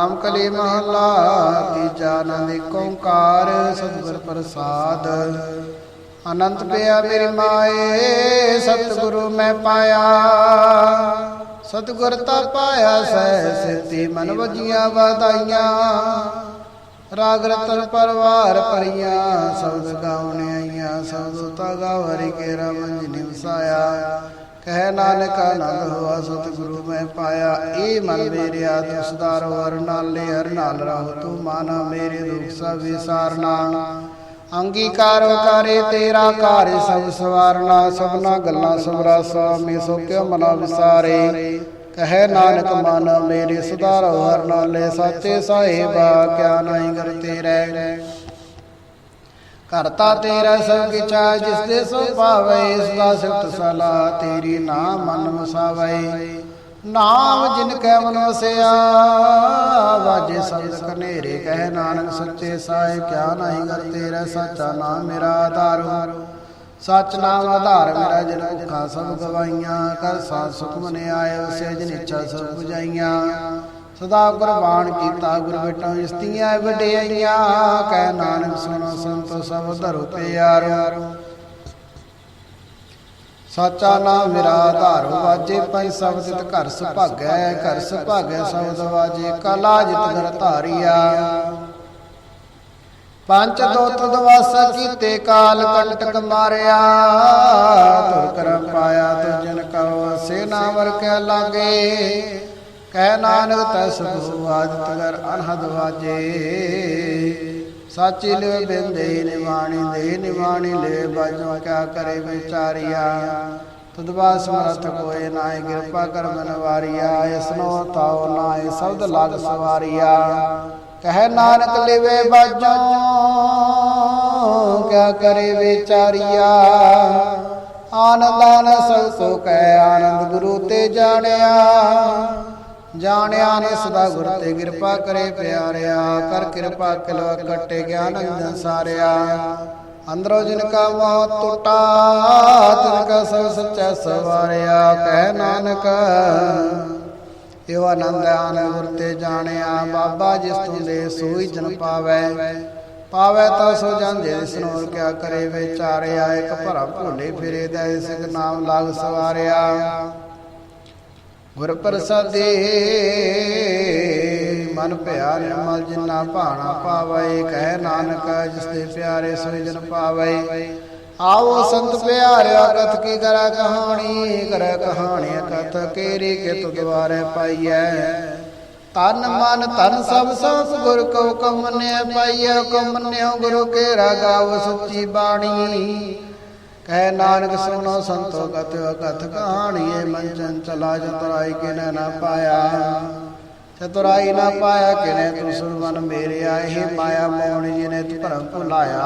ਨਾਮ ਕਲੀ ਮਹਲਾ, ਤੀਜਾ ਆਨੰਦ ਓੰਕਾਰ, ਸਤਿਗੁਰ ਪ੍ਰਸਾਦ। ਅਨੰਤ ਪਿਆ ਮੇਰੀ ਮਾਏ, ਸਤਿਗੁਰੂ ਮੈਂ ਪਾਇਆ। ਸਤਿਗੁਰ ਤਾ ਪਾਇਆ ਸਹਿ ਸਿੱਧੀ, ਮਨ ਵਜੀਆਂ ਵਧਾਈਆਂ। ਰਾਗ ਰਤਨ ਪਰਵਾਰ ਪਰੀਆਂ ਸ਼ਬਦ ਗਾਉਣ ਆਈਆਂ, ਸ਼ਬਦ ਤਾ ਗਾਵਰੀ ਕੇ ਰਮਨ ਜਿ ਵਸਾਇਆ। ਕਹਿ ਨਾਨਕ ਆਨੰਦ ਹੋਆ, ਸਤਿਗੁਰੂ ਮੈਂ ਪਾਇਆ। ਇਹ ਮਨ ਮੇਰਿਆ ਤੂੰ ਸੁਧਾਰੋ ਹਰ ਨਾਲੇ ਹਰ ਨਾਲ ਰਹੋ, ਤੂੰ ਮਨ ਮੇਰੇ ਦੁਖ ਸਭ ਵਿਸਾਰਨਾ। ਅੰਗੀਕਾਰੋ ਕਰੇ ਤੇਰਾ ਕਾਰਜ ਸਭ ਸਵਾਰਨਾ, ਸਭਨਾ ਗੱਲਾਂ ਸਵਰਾ ਸੁਆਮੀ ਸੋ ਕਿਉ ਮਨਾ ਵਿਸਾਰੇ। ਕਹੇ ਨਾਨਕ, ਮਨ ਮੇਰੇ ਸੁਧਾਰੋ, ਹਰ ਨਾਲੇ ਸਾਚੇ ਸਾਹਿਬਾ, ਕਿਆ ਨਹੀਂ ਕਰ ਤੇਰੇ ਕਰਤਾ ਤੇਰਾ ਸਭ ਕਿਛਾ ਜਿਸ ਦੇ ਸੋ ਪਾਵੇ ਸਦਾ ਸਿਫਤ ਸਲਾ ਤੇਰੀ ਨਾਮ ਮਨ ਵਸਾਵੇ ਨਾਮ ਜਿਨ ਕੈ ਮਨ ਵਸਿਆ, ਵਾਜੇ ਸ਼ਬਦ ਕਨੇਰੇ ਕਹਿ, ਨਾਨਕ ਸੱਚੇ ਸਾਹਿਬ, ਕਿਆ ਨਹੀਂ ਕਰ ਤੇਰਾ ਸੱਚਾ ਨਾਮ ਮੇਰਾ ਆਧਾਰ ਸੱਚ ਨਾਮ ਆਧਾਰ ਮੇਰਾ ਜਨ ਭੁੱਖਾ ਸਭ ਗਵਾਈਆਂ ਕਰ ਸਾਥ ਸੁਖ ਮਨੇ ਆਏ ਉਸੇ ਜਿਨ ਇੱਛਾ ਸਭ 부ਝਾਈਆਂ ਸਦਾ ਗੁਰਬਾਣ ਕੀਤਾ ਗੁਰ ਬੇਟਾ ਇਸਤੀਆਂ ਵਡਿਆਈਆਂ, ਕਹਿ ਨਾਨਕ ਸੁਣੋ ਸੰਤੋ ਸਭ ਧਰੋ ਪਿਆਰੋ। ਸਾਚਾ ਨਾਮ ਮੇਰਾ ਆਧਾਰ ਵਾਜੇ ਪੰਜ ਸ਼ਬਦ ਤਿਤ ਘਰ ਸੁਭਾਗੈ ਘਰ ਸੁਭਾਗੈ ਸ਼ਬਦ ਵਾਜੇ, ਕਲਾ ਜਿਤ ਘਰ ਧਾਰੀਆ। ਪੰਜ ਦੋਤ ਦਵਾਸ ਕੀਤੇ ਕਾਲ ਕੰਟਕ ਮਾਰਿਆ ਤੁਰ ਕਰਮ ਪਾਇਆ ਤੁ ਕਉ ਸੇਨਾ ਵਰ ਕੈ ਲਾਗੇ। ਕਹਿ ਨਾਨਕ ਤਸ ਭੂ ਆਦਿਤ ਕਰ ਅਨਹਦ ਵਾਜੇ। ਸਾਚੀ ਲੈ ਬਿੰਦੇ ਨਿਵਾਣੀ ਦੇ, ਨਿਵਾਣੀ ਲੈ ਬਾਜੋ ਕਿਆ ਕਰੇ ਵਿਚਾਰਿਆ। ਤੁਦਵਾ ਸਮਰਥ ਕੋਏ ਨਾਏ ਕਿਰਪਾ ਕਰ ਮਨ ਵਾਰੀਆ। ਇਸਨੋ ਤਾਉ ਨਾਏ ਸ਼ਬਦ ਲਾਗ ਸਵਾਰੀਆ। ਕਹਿ ਨਾਨਕ ਲਿਵੇ ਬਾਜੋ ਕਿਆ ਕਰੇ ਵਿਚਾਰਿਆ। ਆਨੰਦ ਆਨੰਦ ਸਭ ਸੋ ਕਹਿ ਆਨੰਦ ਗੁਰੂ ਤੇ ਜਾਣਿਆ। ਜਾਣਿਆ ਨੇ ਸਦਾ ਗੁਰ ਤੇ ਕਿਰਪਾ ਕਰੇ ਪਿਆਰਿਆ, ਕਰ ਕਿਰਪਾ ਕਿਲੋ ਕੱਟੇ ਗਿਆਨ ਅੰਜਨ ਸਾਰਿਆ। ਅੰਦਰੋਂ ਜਿਨ ਕਾ ਮੋਹ ਟੁੱਟਾ, ਤਿਨ ਕਾ ਸਭ ਸੱਚਾ ਸਵਾਰਿਆ। ਕਹਿ ਨਾਨਕ, ਇਹੋ ਆਨੰਦ ਆਨੰਦ ਗੁਰ ਤੇ ਜਾਣਿਆ। ਬਾਬਾ ਜਿਸ ਤੂੰ ਦੇ ਸੋਈ ਜਨ ਪਾਵੈ ਪਾਵੈ ਤਾਂ ਸੋ ਜਾਂਦੇ ਸਨੋਰ ਕਿਆ ਕਰੇ ਵਿਚਾਰਿਆ। ਇੱਕ ਭਰਮ ਭੋਲੇ ਫਿਰੇ ਦਾ ਸਿਕ ਨਾਮ ਲਾਗ ਸਵਾਰਿਆ। ਗੁਰ ਪ੍ਰਸਾਦੇ ਮਨ ਭਿਆ ਨਿਰਮਲ ਜਿਨਾ ਭਾਣਾ ਪਾਵੇ, ਕਹਿ ਨਾਨਕ ਜਿਸ ਦੇ ਪਿਆਰੇ ਸੋਈ ਜਨ ਪਾਵੇ। ਆਓ ਸੰਤ ਪਿਆਰਿਆ, ਕਥ ਕੀ ਕਰਾ ਕਹਾਣੀ, ਕਰ ਕਹਾਣੀ ਕਥ ਕੇਰੀ ਕੇ ਤੁ ਦੁਆਰੇ ਪਾਈਐ। ਤਨ ਮਨ ਤਨ ਸਭ ਸਭ ਗੁਰ ਕਉ ਕਮਨਿ ਪਾਈਐ, ਕਮਨਿਓ ਗੁਰੂ ਕੇ ਰਾਗਾਵ ਸੁੱਚੀ ਬਾਣੀ। ਕਹਿ ਨਾਨਕ ਸੁਣੋ ਸੰਤੋ ਕਥ ਕਥ ਕਹਾਣੀਏ ਮਨ ਚੰਚਲਾ ਚਤੁਰਾਈ ਕਿਨੇ ਨਾ ਪਾਇਆ। ਚਤੁਰਾਈ ਨਾ ਪਾਇਆ ਕਿਨੇ ਤੂੰ ਸੁਰਮਨ ਮੇਰੇ ਆਹੀ ਮਾਇਆ ਮੋਹਣੀ ਜਿਨੇ ਭਰਮ ਭੁਲਾਇਆ।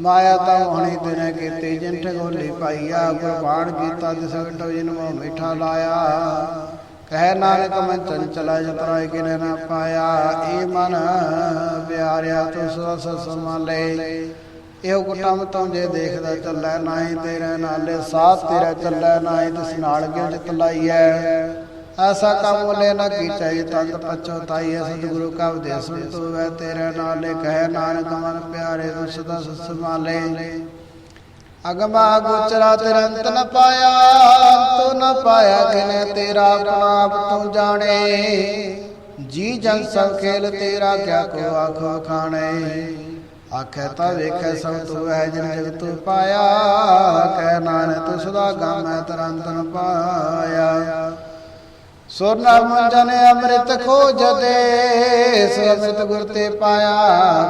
ਮਾਇਆ ਤਾਂ ਮੋਹਣੀ ਤੇਨੇ ਕੀਤੀ, ਜਿੰਠ ਗੋਲੀ ਪਾਈਆ ਗੁਰਬਾਣ ਕੀਤਾ, ਜਿਸ ਵਿਟੋ ਜਿਨ ਮੋ ਮਿਠਾ ਲਾਇਆ। ਕਹਿ ਨਾਨਕ ਮੈਂ ਚੰਚਲਾ ਚਤੁਰਾਈ ਕਿਨੇ ਨਾ ਪਾਇਆ ਏ ਮਨ ਪਿਆਰਿਆ ਤੂੰ ਸਸ ਸੰਭਾਲੇ ਇਹੋ ਗੁਟਮ ਤੋਂ ਜੇ ਦੇਖਦਾ ਚੱਲੈ ਨਾਹੀ ਤੇਰੇ ਨਾਲੇ, ਸਾਥ ਤੇਰਾ ਚੱਲੈ ਨਾਹੀ, ਤਿਸ ਨਾਲ ਕਿਉ ਚਿਤ ਲਾਈਐ ਐਸਾ ਕੰਮ ਲੈ ਨਾ ਕੀ ਤੰਦ ਪਛੋਤਾਈ ਐ, ਸਤਿਗੁਰੂ ਕਾ ਉਦੇਸ ਸੁਣ ਤੂੰ ਤੇਰੇ ਨਾਲੇ ਕਹਿ ਨਾਨਕ ਮਨ ਪਿਆਰੇ ਤੂੰ ਸਦਾ ਸਸਮਾਲੇ ਅਗਮਾ ਗੋਚਰਾ ਤਿਰੰਤ ਨ ਪਾਇਆ, ਤੂੰ ਨ ਪਾਇਆ ਕਿਨੇ ਤੇਰਾ ਆਪਣਾ ਆਪ ਤੂੰ ਜਾਣੇ। ਜੀ ਜਨ ਸਭ ਖੇਲ ਤੇਰਾ ਕਿਆ ਕੋ ਆਖੋ ਖਾਣੇ। ਆਖੈ ਤਾਂ ਵੇਖੈ ਸਭ ਤੂੰ ਹੈ ਜਿਨ ਜਗ ਪਾਇਆ ਕਹਿ ਨਾਨਕ ਤੂੰ ਸਦਾ ਗਾਮੈ ਤਰੰਤਨ ਪਾਇਆ। ਸੁਰਨਾ ਮੰਜਨ ਅੰਮ੍ਰਿਤ ਖੋਜਦੇ ਸੋ ਅੰਮ੍ਰਿਤ ਗੁਰ ਤੇ ਪਾਇਆ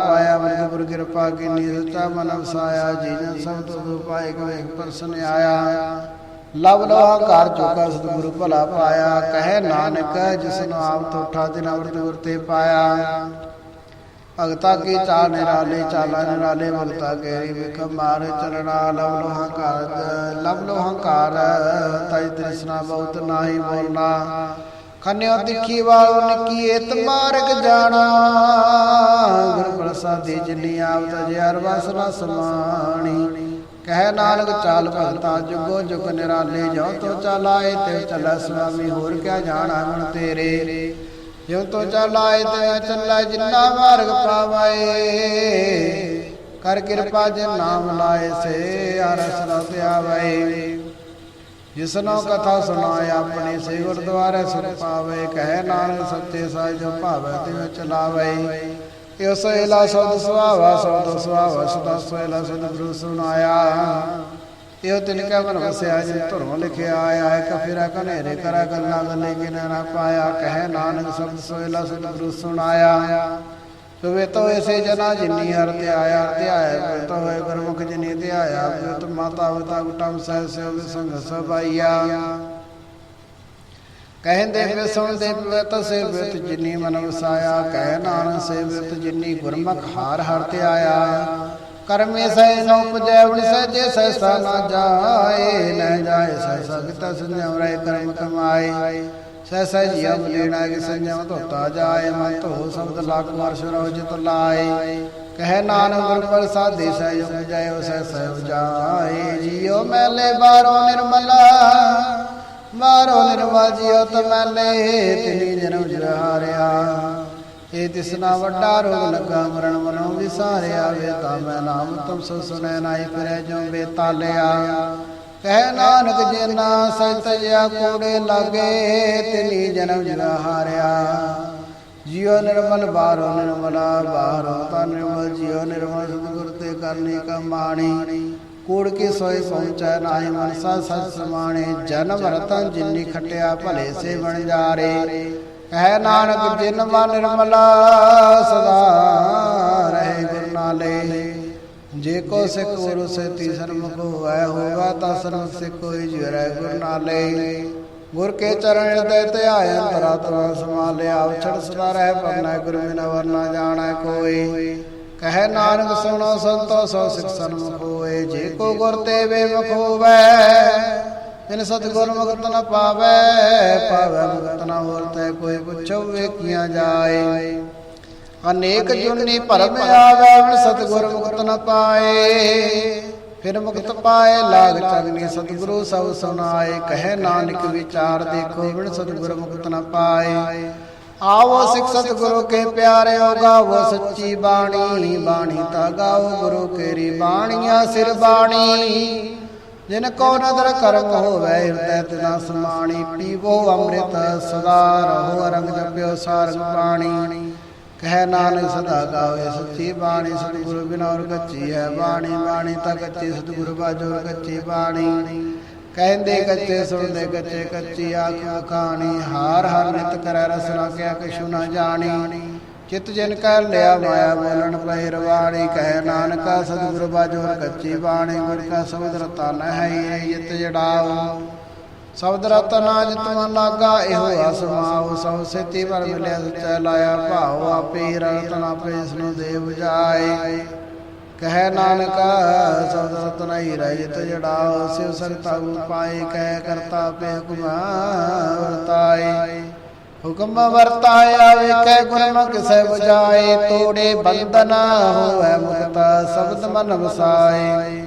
ਪਾਇਆ ਅੰਮ੍ਰਿਤ ਗੁਰ ਕਿਰਪਾ ਕੀਨੀ ਸਚਾ ਮਨ ਵਸਾਇਆ ਜੀ ਜਨ ਸਭ ਤੂੰ ਪਾਏ ਕਵੇ ਪਰਸਨ ਆਇਆ। ਲਵ ਲੋਹਾ ਘਰ ਚੁਕਾ ਸਤਿਗੁਰੂ ਭਲਾ ਪਾਇਆ, ਕਹਿ ਨਾਨਕ ਜਿਸ ਨੂੰ ਆਪ ਤੋਂ ਉਠਾ ਦਿਨ ਅੰਮ੍ਰਿਤ ਗੁਰ ਤੇ ਪਾਇਆ। ਭਗਤਾ ਕੀ ਚਾਲ ਨਿਰਾਲੇ ਚਾਲਾ ਨਿਰਾਲੇ ਭਗਤਾ ਕੇਰੀ ਵਿਖ ਮਾਰ ਚਰਣਾ ਲਵ ਲੋ ਲਵ ਲੋ ਤਜ ਤ੍ਰਿਸ਼ਨਾ ਬਹੁਤ ਨਾਹੀ ਬੋਲਣਾ ਖੰਨਿਓ ਤਿੱਖੀ ਵਾਲੋ ਨਿੱਕੀ ਏਤ ਮਾਰਗ ਜਾਣਾ। ਗੁਰ ਪ੍ਰਸਾਦੀ ਜਿਨੀ ਆਪ ਤਜ ਹਰ ਵਸਨਾ ਸਮਾਣੀ। ਕਹਿ ਨਾਨਕ ਚਾਲ ਭਗਤਾ ਜੁਗੋ ਜੁਗ ਨਿਰਾਲੇ ਜੋ ਤੋ ਚਲਾਏ ਤੇ ਚੱਲੈ ਸੁਆਮੀ ਹੋਰ ਕਿਆ ਜਾਣਾ ਹੁਣ ਤੇਰੇ। ਜਿਉ ਤੋ ਚਲਾਏ ਤੇ ਚੱਲਾ, ਜਿੰਨਾ ਮਾਰਗ ਪਾਵਾਏ। ਕਰ ਕਿਰਪਾ ਜਿਨ ਨਾਮ ਲਾਏ, ਸੇ ਅਰਸ ਰਸ ਆਵੇ ਜਿਸਨੋ ਕਥਾ ਸੁਣਾਏ, ਆਪਣੀ ਸੇ ਗੁਰਦੁਆਰੇ ਸੁਣ ਪਾਵੇ। ਕਹਿ ਨਾਨਕ ਸੱਚੇ ਸਾਜ ਜੋ ਭਾਵੇ ਤਿਵੇਂ ਚਲਾਵੇ। ਇਹ ਸੋਇਲਾ ਸਬਦ ਸੁਆਵਾ ਸਬਦ ਸੁਆਵਾ ਸਦਾ ਸੋਇਲਾ ਸਦ ਗੁਰੂ ਸੁਣਾਇਆ। ਇਹ ਤਿਨ ਕਾ ਮਨ ਵਸਿਆ ਜਿਨ ਧਰਮ ਲਿਖਿਆ ਆਇਆ ਹੈ, ਕਫਿਰਾ ਕਨੇਰੇ ਕਰਾ ਗੱਲਾਂ ਗੱਲੇ ਕਿ ਨਾ ਪਾਇਆ, ਕਹਿ ਨਾਨਕ ਸਬਦ ਸੋਇਲਾ ਸਦ ਸੁਣਾਇਆ। ਤੁਵੇ ਤੋ ਐਸੇ ਜਨਾ ਜਿਨੀ ਹਰ ਤੇ ਆਇਆ ਤੇ ਆਇਆ ਤੋ ਹੋਏ ਗੁਰਮੁਖ ਜਿਨੀ ਤੇ ਆਇਆ ਤੋ ਮਾਤਾ ਵਤਾ ਗੁਟਮ ਸਹਿ ਸਿਵ ਸੰਗ ਸਭਾਈਆ ਕਹਿੰਦੇ ਫਿਰ ਸੁਣਦੇ ਪਵਿੱਤ ਸੇ ਬਿਤ ਜਿਨੀ ਮਨ ਵਸਾਇਆ, ਕਹਿ ਨਾਨਕ ਸੇ ਬਿਤ ਜਿਨੀ ਗੁਰਮੁਖ ਹਾਰ ਹਰ ਤੇ ਆਇਆ ਕਰਮੇ ਸਹਿ ਨੋ ਪਜੈ ਵਣ ਸਹਿਜੇ ਸਹਿਸਾ ਨਾ ਜਾਏ ਨਾ ਜਾਏ ਸਹਿਸਾ ਕਿਤਾ ਸੰਜਮ ਰਹਿ ਕਰਮ ਕਮਾਏ। ਸਹਿਸਾ ਜੀਵ ਲੈਣਾ ਕਿ ਸੰਜਮ ਧੋਤਾ ਜਾਏ, ਮਨ ਧੋ ਸ਼ਬਦ ਲੱਖ ਵਰਸ਼ ਰੋ ਜਿਤ ਲਾਏ। ਕਹਿ ਨਾਨਕ ਗੁਰ ਪ੍ਰਸਾਦੀ ਸਹਿ ਜੁਗ ਜਾਇ ਸਹਿਸਾ ਜਾਏ ਜੀਉ ਮੈਲੇ ਬਾਰੋ ਨਿਰਮਲਾ ਮਾਰੋ ਨਿਰਮਲ ਜਿਉ ਤਮਲੇ, ਤਿਨੀ ਜਨਮ ਜਹਾਰਿਆ ਇਹ ਤਿਸਨਾ ਵੱਡਾ ਰੋਗ ਲੱਗਾ, ਮਰਨ ਮਨੋਂ ਵਿਸਾਰਿਆ ਵੇ ਤਾਂ ਮੈਂ ਨਾਮ ਤੁਮ ਸੋ ਸੁਨੈ ਨਾਈ ਫਿਰੈ ਜੋ ਬੇਤਾਲਿਆ ਕਹਿ ਨਾਨਕ ਜਿਨਾ ਸਤ ਜਿਆ ਕੋੜੇ ਲਾਗੇ, ਤਿਨੀ ਜਨਮ ਜਹਾਰਿਆ ਜਿਉ ਨਿਰਮਲ ਬਾਰੋ ਨਿਰਮਲਾ, ਬਾਰੋ ਤਾਂ ਨਿਰਮਲ, ਜਿਉ ਨਿਰਮਲ ਸਤਿਗੁਰ ਤੇ ਕਰਨੀ ਕਮਾਣੀ। ਕੂੜ ਕੇ ਸੋਏ ਪਹੁੰਚੈ, ਨਾਹੀ ਮਨ ਸਾ ਸਤ ਸਮਾਣੇ। ਜਨਮ ਰਤਨ ਜਿਨੀ ਖਟਿਆ, ਭਲੇ ਸੇ ਬਣ ਜਾਰੇ। ਕਹਿ ਨਾਨਕ ਜਿਨ ਮਨ ਨਿਰਮਲਾ, ਸਦਾ ਰਹੇ ਗੁਰ ਨਾਲੇ ਜੇ ਕੋ ਸਿੱਖ ਗੁਰੂ ਸੇ ਤੀਸਰ ਹੋਇ ਹੋਗਾ ਤਾਂ ਸਰਮ ਸਿੱਖ ਕੋਈ ਜਿਰੈ ਗੁਰ ਨਾਲੇ ਗੁਰ ਕੇ ਚਰਨ ਹਿਰਦੈ ਧਿਆਇ ਅੰਤਰਾਤਮਾ ਸਮਾਲਿਆ ਉਛੜ ਸਦਾ ਰਹਿ ਪਰਨਾ ਗੁਰ ਬਿਨਾ ਵਰਨਾ ਜਾਣੈ ਕੋਈ। ਕਹਿ ਨਾਨਕ, ਸੁਣੋ ਸੰਤੋ, ਸੋ ਸਿੱਖ ਸਨਮੁਖ ਹੋਏ ਜੇ ਕੋ ਗੁਰ ਤੇ ਬੇਮੁਖ ਹੋਵੇ ਜਿਨ ਸਤਿਗੁਰ ਮੁਕਤ ਨ ਪਾਵੇ ਪਾਵੇ ਮੁਕਤ ਨ ਹੋਰ ਤੇ ਕੋਈ ਪੁੱਛੋ ਵੇਖੀਆਂ ਜਾਏ। ਅਨੇਕ ਜੁਨੀ ਭਰਮ ਆਵੇ ਹੁਣ ਸਤਿਗੁਰ ਮੁਕਤ ਨ ਪਾਏ। ਫਿਰ ਮੁਕਤ ਪਾਏ ਲਾਗ ਚਗਨੀ ਸਤਿਗੁਰੂ ਸਭ ਸੁਨਾਏ ਕਹੇ ਨਾਨਕ ਵਿਚਾਰ ਦੇਖੋ ਬਿਨ ਸਤਿਗੁਰ ਮੁਕਤ ਨ ਪਾਏ। ਆਵੋ ਸਿਖ ਸਤਿਗੁਰੂ ਕੇ ਪਿਆਰਿਓ ਗਾਵੋ ਸੱਚੀ ਬਾਣੀ ਬਾਣੀ ਤਾ ਗਾਵੋ ਗੁਰੂ ਕੇਰੀ ਬਾਣੀਆਂ ਸਿਰ ਬਾਣੀ। ਜਿਨ ਕੋ ਨਦਰ ਕਰਮ ਹੋਵੇ ਹਿਰਦੈ ਤਿਨਾ ਸਮਾਣੀ, ਪੀਵੋ ਅੰਮ੍ਰਿਤ, ਸਦਾ ਰਹੋ ਰੰਗ ਜਪਿਓ ਸਾਰੰਗ ਬਾਣੀ। ਕਹਿ ਨਾਨਕ ਸਦਾ ਗਾਵੇ ਸੱਚੀ ਬਾਣੀ, ਸਤਿਗੁਰੂ ਬਿਨਾ ਔਰ ਕੱਚੀ ਹੈ ਬਾਣੀ। ਬਾਣੀ ਤਾਂ ਕੱਚੀ, ਸਤਿਗੁਰੂ ਬਾਜੋ ਕੱਚੀ ਬਾਣੀ। ਕਹਿੰਦੇ ਕੱਚੇ, ਸੁਣਦੇ ਕੱਚੇ, ਕੱਚੀ ਆਖ ਖਾਣੀ। ਹਾਰ ਹਰ ਨਿਤ ਕਰੈ ਰਸਨਾ ਕਿਆ ਕਿਛੁ ਨਾ ਜਾਣੀ। ਚਿਤ ਜਿਨ ਕਰ ਲਿਆ ਮਾਇਆ ਬੋਲਣ ਪਈ ਰਵਾਣੀ, ਕਹਿ ਨਾਨਕਾ ਸਤਿਗੁਰ ਬਾਜੋ ਕੱਚੀ ਬਾਣੀ, ਗੁਰ ਕਾ ਸ਼ਬਦ ਰਤਾ ਹੈ ਜਿਤ ਜੜਾਓ ਸ਼ਬਦ ਰਤਨਾ ਜਿਤ ਮਨ ਲਾਗਾ, ਇਹੋ ਅਸਮਾਉ ਸਭ ਸੇਤੀ ਪਰ ਮਿਲਿਆ ਸਚੈ ਲਾਇਆ ਭਾਉ, ਆਪੇ ਰਤਨ ਆਪੇ ਇਸ ਨੂੰ ਦੇ 부ਜਾਏ। ਕਹਿ ਨਾਨਕਾ ਸ਼ਬਦ ਰਤਨ ਹੀ ਰਹਿਤ ਜੜਾਓ ਸਿਵ ਸੰਤਾ ਪਾਏ, ਕਹਿ ਕਰਤਾ ਪੇ ਹੁਕਮਾ ਵਰਤਾਏ। ਹੁਕਮ ਵਰਤਾਇਆ ਵੇਖੈ ਗੁਰਮੁਖ ਸਹਿ 부ਜਾਏ, ਤੋੜੇ ਬੰਧਨ ਹੋਵੇ ਮੁਕਤ, ਸ਼ਬਦ ਮਨ ਵਸਾਏ।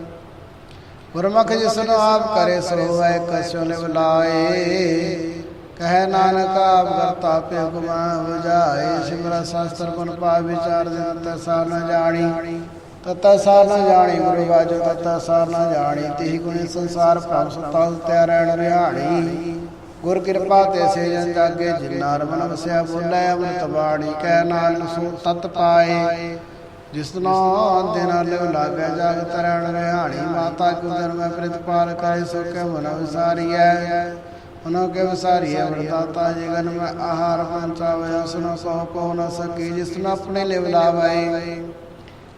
ਗੁਰਮੁਖ ਜਿਸ ਆਪ ਕਰੇ ਸੋ ਹੈ ਕਛੁ ਲਿਵ ਲਾਏ ਕਹਿ ਨਾਨਕ ਆਪ ਕਰਤਾ ਪੇ ਹੁਕਮਾ 부ਜਾਏ ਸਿਮਰ ਸ਼ਾਸਤਰ ਗੁਣ ਪਾ ਵਿਚਾਰ ਦੇ ਤਸਾ ਨ ਜਾਣੀ, ਤਤਾ ਸਾ ਨ ਜਾਣੀ ਗੁਰੂ ਬਾਜੋ, ਤਤਾ ਸਾ ਨ ਜਾਣੀ। ਤਿਹ ਗੁਣ ਸੰਸਾਰ ਪ੍ਰਭ ਸੁਤਾ ਉਤਿਆ ਰਹਿਣ ਰਿਹਾਣੀ। ਗੁਰ ਕਿਰਪਾ ਤੇ ਸੇਜਨ ਜਾਗੇ ਜਿਨਾ ਰਮਨ ਵਸਿਆ ਬੋਲੇ ਅੰਮ੍ਰਿਤ ਬਾਣੀ ਕਹਿ ਨਾਨਕ ਸੋ ਤਤ ਪਾਏ। ਜਿਸ ਨੂੰ ਦਿਨ ਲਿਵ ਲਾਗੇ, ਜਗ ਤਰਣ ਰਿਹਾਣੀ, ਮਾਤਾ ਕੋ ਜਨਮ ਪ੍ਰਤਪਾਲ ਕਾਇ ਸੋ ਕੇ ਮਨ ਵਿਸਾਰੀਐ। ਮਨੋ ਕੇ ਵਿਸਾਰੀਐ ਵਰਤਾਤਾ ਜਗਨ ਮੈਂ ਆਹਾਰ ਪੰਚਾਵੇ ਉਸਨੋ ਸੋ ਕੋ ਨ ਸਕੀ ਜਿਸ ਨੂੰ ਆਪਣੇ ਲਿਵ ਲਾਵੇ।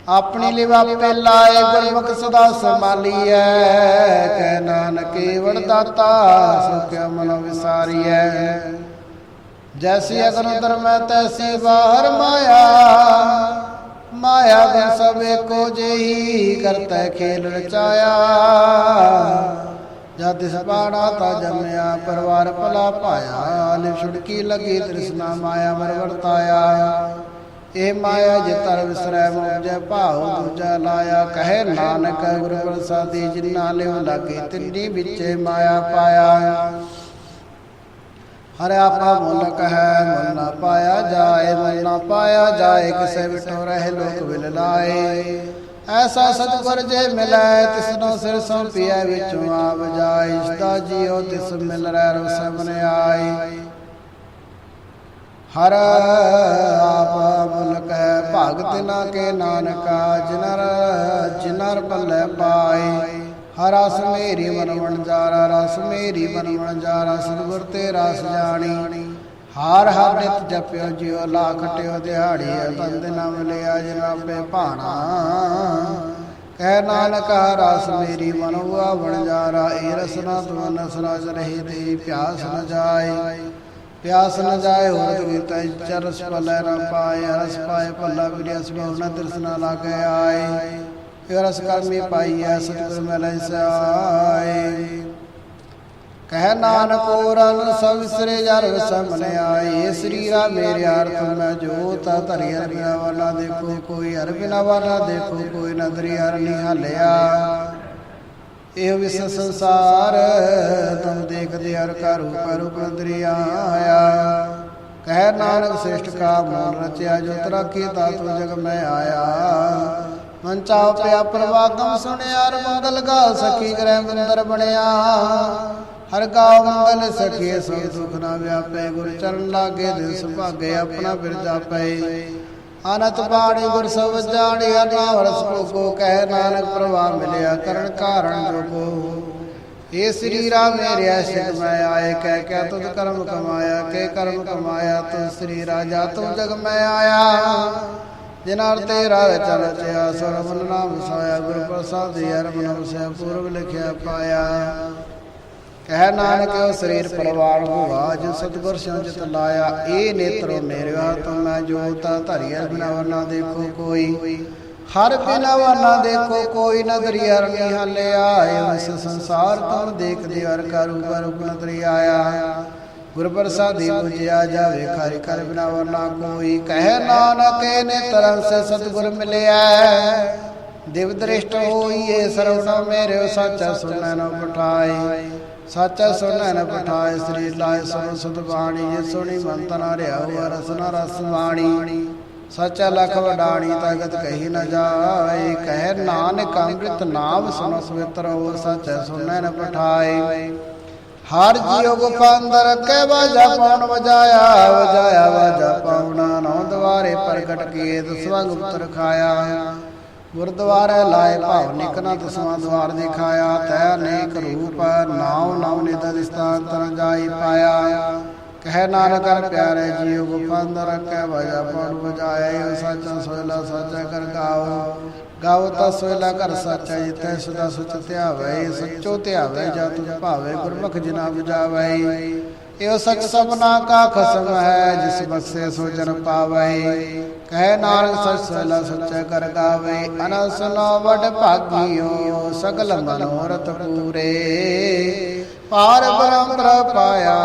ਆਪਣੀ ਲਿਵਾ ਆਪੇ ਲਾਏ ਗੁਰਮੁਖ ਸਦਾ ਸੰਭਾਲੀਐ। ਕਹਿ ਨਾਨਕ ਵੜ ਦਾਤਾ ਸੋ ਕੇ ਮਨ ਵਿਸਾਰੀਐ। ਜੈਸੀ ਅਗਨ ਉਦਰ ਮੈਂ ਤੈਸੀ ਬਾਹਰ ਮਾਇਆ। ਮਾਇਆ ਦੇ ਸਭ ਕੋ ਜਿਹੀ ਕਰਤਾ ਖੇਲ ਰਚਾਇਆ। ਜਦ ਇਸ ਤਾ ਜੰਮਿਆ, ਪਰਵਾਰ ਭਲਾ ਪਾਇਆ। ਲਿਵ ਛੁੜਕੀ ਲਗੀ, ਤ੍ਰਿਸ਼ਨਾ ਮਾਇਆ ਮਰ ਵਰਤਾਇਆ। ਇਹ ਮਾਇਆ ਜਿਤਰ ਵਿਸਰੈ ਮੁਝੈ ਭਾਉ ਦੂਜਾ ਲਾਇਆ। ਕਹੇ ਨਾਨਕ ਗੁਰੂ ਪ੍ਰਸਾਦੀ ਜਿਨਾ ਲਿਵ ਲਾਗੇ ਤਿੰਨੀ ਵਿੱਚੇ ਮਾਇਆ ਪਾਇਆ। ਹਰ ਆਪਾ ਮੁਲਕ ਹੈ ਮੁਲ ਨਾ ਪਾਇਆ ਜਾਏ ਮੁਲ ਨਾ ਪਾਇਆ ਜਾਏ, ਕਿਸੇ ਵਿਟੋ ਰਹਿ ਲੋਕ ਵਿਲ ਲਾਏ। ਐਸਾ ਸਤਿਗੁਰ ਜੇ ਮਿਲੈ, ਤਿਸਨੋ ਸਿਰ ਸੌਂਪੀਐ ਵਿੱਚੋਂ ਆਵ ਜਾਏ। ਇਸਦਾ ਜੀਉ ਤਿਸ ਮਿਲ ਰਹਿ ਰੋ ਸਭਨੇ ਆਈ ਹਰ ਆਪ ਮੁਲਕ ਹੈ, ਭਗਤ ਨਾ ਕੇ ਨਾਨਕਾ, ਜਿਨਰ ਜਿਨਰ ਪੱਲੇ ਪਾਏ। ਹਰ ਰਸ ਮੇਰੀ ਮਨ ਵਣਜਾਰਾ ਰਸ ਮੇਰੀ ਮਨ ਵਣਜਾਰਾ ਸਤਿਗੁਰ ਤੇ ਰਸ ਜਾਣੀ। ਹਾਰ ਹਰ ਨਿਤ ਜਪਿਓ ਜਿਉ, ਲਾਖ ਟਿਓ ਦਿਹਾੜੀ ਬੰਦ ਨਾ ਮਿਲਿਆ ਜਨਾਬੇ ਭਾਣਾ। ਕਹਿ ਨਾਨਕ ਰਸ ਮੇਰੀ ਮਨ ਹੁਆ ਵਣਜਾਰਾ ਏ ਰਸਨਾ ਤੁਮ ਨਸਰਾ ਰਹੀ ਤੇ ਪਿਆਸ ਨ ਜਾਏ। ਪਿਆਸ ਨ ਜਾਏ ਹੋਰ ਗੀਤਾ ਚਰਸ ਪਲੈ ਨ ਪਾਏ, ਰਸ ਪਾਏ, ਭੱਲਾ ਵਿਰਿਆਸ ਬਹੁਨਾ ਦਰਸਨਾ ਲਾਗੇ ਆਏ। ਇਹ ਰਸ ਕਰਮੀ ਪਾਈਐ ਸਤਿਗੁਰ ਮਿਲੈ ਸਾਈ ਕਹਿ ਨਾਨਕ ਰਨ ਸਭ ਵਿਸਰੇ ਜਰ ਸਮਨ ਆਏ। ਸਰੀਰਾ ਮੇਰੇ ਅਰਥ ਮੈਂ ਜੋਤ ਧਰੀ ਹਰ ਬਿਨਾ ਵਾਲਾ ਦੇਖੋ, ਕੋਈ ਹਰ ਬਿਨਾ ਵਾਲਾ ਦੇਖੋ, ਕੋਈ ਨਦਰੀ ਹਰ ਨਹੀਂ ਹਲਿਆ। ਇਹ ਵਿਸ ਸੰਸਾਰ ਤੁਮ ਦੇਖਦੇ ਹਰ ਕਾ ਰੂਪ ਰੂਪ ਅੰਦਰੀ ਆਇਆ। ਕਹਿ ਨਾਨਕ ਸ੍ਰਿਸ਼ਟ ਕਾ ਮੂਲ ਰਚਿਆ, ਜੋ ਤਰਾ ਕੀਤਾ ਤੂੰ ਜਗ ਮੈਂ ਆਇਆ। ਮਨ ਚਾਉ ਪਿਆ ਪ੍ਰਵਾਗਮ ਸੁਣਿਆ ਰ ਮੰਗਲ ਗਾ ਸਖੀ ਗ੍ਰਹਿ ਮੰਦਰ ਬਣਿਆ। ਹਰ ਗਾਉ ਮੰਗਲ ਸਖੀ ਸੋ ਦੁਖ ਨਾ ਵਿਆਪੇ, ਗੁਰ ਚਰਨ ਲਾਗੇ ਦਿਲ ਸੁਭਾਗੇ ਆਪਣਾ ਬਿਰਜਾ ਪਏ। ਅਨਤ ਬਾਣੀ ਗੁਰ ਸਭ ਜਾਣੀ ਨਾਮ ਰਸ ਕਹਿ ਨਾਨਕ ਪ੍ਰਵਾਹ ਮਿਲਿਆ ਕਰਨ ਕਾਰਣ ਜੋਗੋ ਏ ਸ੍ਰੀ ਰਾਮ ਮੇਰੇ ਆਸ਼ਿਕ ਮੈਂ ਆਏ, ਕਹਿ ਕਹਿ ਤੁਧ ਕਰਮ ਕਮਾਇਆ, ਕੇ ਕਰਮ ਕਮਾਇਆ ਤੂੰ ਸ੍ਰੀ ਰਾਜਾ ਤੂੰ ਜਗ ਮੈਂ ਆਇਆ। ਜਿਨਾਰ ਤੇਰਾ ਚਲ ਰਚਿਆ ਸਰਵਨ ਨਾਮ ਸੋਇਆ ਗੁਰ ਪ੍ਰਸਾਦਿ ਹਰ ਮਨ ਸੇ ਪੂਰਬ ਲਿਖਿਆ, ਪਾਇਆ। ਕਹਿ ਨਾਨਕ, ਸਰੀਰ ਪਰਵਾਰ ਹੋਆ ਜੋ ਸਤਿਗੁਰ ਸੰਜਿਤ ਲਾਇਆ। ਇਹ ਨੇਤਰੋ ਮੇਰਿਆ ਤੁਮ ਜੋਤਾ ਧਰਿਆ ਬਿਨਾ ਵਰਨਾ ਦੇਖੋ ਕੋਈ। ਹਰ ਬਿਨਾ ਵਰਨਾ ਦੇਖੋ ਕੋਈ ਨਦਰੀ ਹਰ ਨਹੀਂ ਹਲਿਆ ਇਸ ਸੰਸਾਰ ਤੁਮ ਦੇਖਦੇ ਹਰ ਕਰੂ ਕਰੂ ਨਦਰੀ ਆਇਆ। ਗੁਰ ਪ੍ਰਸਾਦੀ ਪੁਜਿਆ ਜਾਵੇ ਖਰਿ ਕਰ ਬਿਨਾ ਵਰਨਾ ਕੋਈ। ਕਹਿ ਨਾਨਕ ਨੇ ਤਰਮ ਸੇ ਸਤਿਗੁਰ ਮਿਲਿਆ। ਦਿਵ ਦ੍ਰਿਸ਼ਟ ਹੋਈਏ ਸਰਵਣ ਮੇਰੇ ਸੱਚਾ ਸੁਣੈ ਨ ਪਠਾਏ। ਸਾਚਾ ਸੁਣੈ ਨ ਪਠਾਏ ਸ੍ਰੀ ਲਾਇ ਸਭ ਸੁਧ ਬਾਣੀ, ਜੇ ਸੁਣੀ ਮੰਤ ਨਾ ਰਿਆਉ ਰਸ ਨ ਰਸ ਬਾਣੀ। ਸੱਚਾ ਲਖ ਵਡਾਣੀ ਤਗਤ ਕਹੀ ਨ ਜਾਏ, ਕਹਿ ਨਾਨਕ ਅੰਮ੍ਰਿਤ ਨਾਮ ਸੁਨ ਸਵਿਤਰ ਹੋ ਸੱਚਾ ਸੁਣੈ ਨ ਪਠਾਏ। ਹਰ ਜੀਉ ਗੁਪੰਦਰ ਕੇ ਬਾਜਾ ਪਉਣ, ਵਜਾਇਆ ਵਜਾਇਆ ਬਾਜਾ ਪਉਣਾ ਨੌ ਦਵਾਰੇ ਪ੍ਰਗਟ ਕੀਏ ਦਸਵੰਗ ਪੁੱਤਰ ਖਾਇਆ। ਗੁਰਦੁਆਰੇ ਲਾਏ ਭਾਵ ਨਿਕਨਾ ਦਸਵਾਂ ਦਵਾਰ ਦਿਖਾਇਆ, ਤੈ ਅਨੇਕ ਰੂਪ ਨਾਉ ਨਾਉ ਨਿਤ ਦਿਸਤਾਨ ਤਰ ਜਾਈ ਪਾਇਆ। ਕਹਿ ਨਾਨਕ ਕਰ ਪਿਆਰੇ ਜੀਉ ਗੁਪੰਦਰ ਕੇ ਬਾਜਾ ਪਉਣ ਵਜਾਇਆ ਸੱਚਾ, ਸੋਇਲਾ ਸੱਚਾ ਕਰ ਗਾਓ। ਗਾਵ ਤਾ ਸੋਇਲਾ ਕਰ ਸੱਚਾ ਜਿਤੈ ਸਦਾ ਸੁਚ ਧਿਆਵੇ, ਸੱਚੋ ਧਿਆਵੇ ਜਾ ਤੁਝ ਭਾਵੇ, ਗੁਰਮੁਖ ਜਿਨਾ 부ਜਾਵੇ ਇਹੋ ਸਚ ਸਭਨਾ ਕਾ ਖਸਮ ਹੈ, ਜਿਸ ਬਖਸ਼ੇ ਸੋ ਜਨ ਪਾਵੇ। ਕਹਿ ਨਾਨਕ ਸਚ ਸੋਇਲਾ ਸੱਚਾ ਕਰ ਗਾਵੇ, ਅਨਸ ਨੋ ਵਡ ਭਾਗਿਓ, ਸਗਲ ਮਨੋਰਥ ਪੂਰੇ। ਪਾਰ ਬ੍ਰਹਮ ਪਾਇਆ,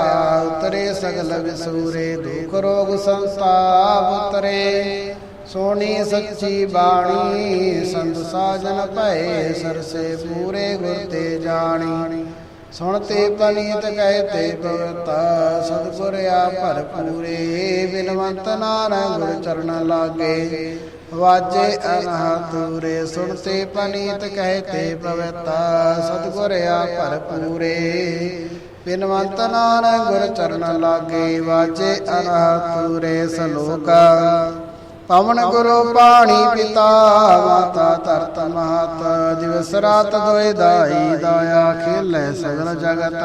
ਉਤਰੇ ਸਗਲ ਵਿਸੂਰੇ, ਦੁਖ ਰੋਗ ਸੰਤਾਪ ਉਤਰੇ। ਸੋਣੀ ਸੱਚੀ ਬਾਣੀ, ਸੰਤ ਸਾਜਨ ਭਏ, ਸਰਸੇ ਪੂਰੇ ਗੁਰ ਤੇ ਜਾਣੀ। ਸੁਣਤੇ ਪਨੀਤ ਕਹਤੇ ਭਗਤਾ ਸਤਿਗੁਰ ਆ ਭਰਪੂਰੇ, ਬਿਨਵੰਤ ਨਾਨਕ ਗੁਰ ਚਰਨ ਲਾਗੇ। ਵਾਜੇ ਅਨਹਤੂਰੇ ਸੁਣਤੇ ਪਨੀਤ ਕਹਿ ਤੇ ਭਗਤਾ ਸਤਿਗੁਰ ਆ ਭਰਪੂਰੇ, ਬਿਨਵੰਤ ਨਾਨਕ ਗੁਰ ਚਰਨ ਲਾਗੇ। ਵਾਜੇ ਅਨਹਤੂਰੇ ਸਲੋਕਾ ਪਵਨ ਗੁਰੂ ਪਾਣੀ ਪਿਤਾ, ਮਾਤਾ ਧਰਤ ਮਹਤ ਦਿਵਸ ਰਾਤ ਦੋਇ ਦਾਈ, ਦਾਇਆ ਖੇਲੇ ਸਗਲ ਜਗਤ।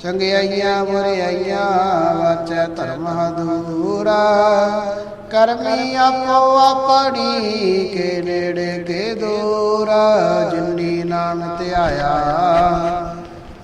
ਚੰਗਿਆਈਆਂ ਬੁਰਿਆਈਆਂ ਵਾਚੈ ਧਰਮ ਹਦੂਰਾ। ਕਰਮੀ ਆਪੋ ਆਪਣੀ ਕੇ ਨੇੜੇ ਕੇ ਦੂਰਾ, ਜਿਨੀ ਨਾਮ ਧਿਆਇਆ।